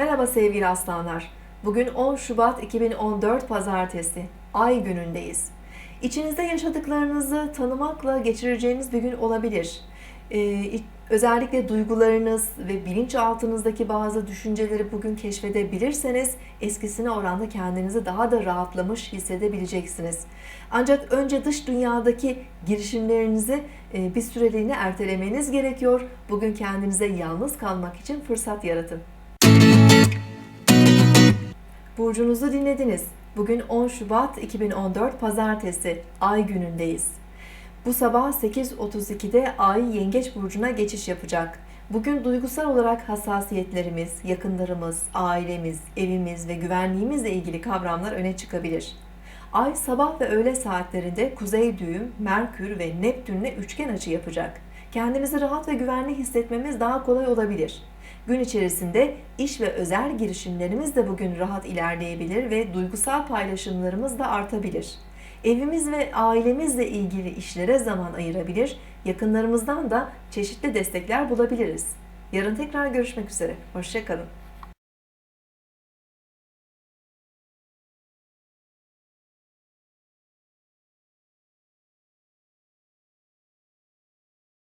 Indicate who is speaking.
Speaker 1: Merhaba sevgili aslanlar. Bugün 10 Şubat 2014 Pazartesi. Ay günündeyiz. İçinizde yaşadıklarınızı tanımakla geçireceğiniz bir gün olabilir. Ee, özellikle duygularınız ve bilinçaltınızdaki bazı düşünceleri bugün keşfedebilirseniz eskisine oranla kendinizi daha da rahatlamış hissedebileceksiniz. Ancak önce dış dünyadaki girişimlerinizi e, bir süreliğine ertelemeniz gerekiyor. Bugün kendinize yalnız kalmak için fırsat yaratın. Burcunuzu dinlediniz. Bugün 10 Şubat 2014 Pazartesi, Ay günündeyiz. Bu sabah 8.32'de Ay Yengeç Burcu'na geçiş yapacak. Bugün duygusal olarak hassasiyetlerimiz, yakınlarımız, ailemiz, evimiz ve güvenliğimizle ilgili kavramlar öne çıkabilir. Ay sabah ve öğle saatlerinde Kuzey Düğüm, Merkür ve Neptün'le üçgen açı yapacak. Kendimizi rahat ve güvenli hissetmemiz daha kolay olabilir. Gün içerisinde iş ve özel girişimlerimiz de bugün rahat ilerleyebilir ve duygusal paylaşımlarımız da artabilir. Evimiz ve ailemizle ilgili işlere zaman ayırabilir, yakınlarımızdan da çeşitli destekler bulabiliriz. Yarın tekrar görüşmek üzere. Hoşçakalın.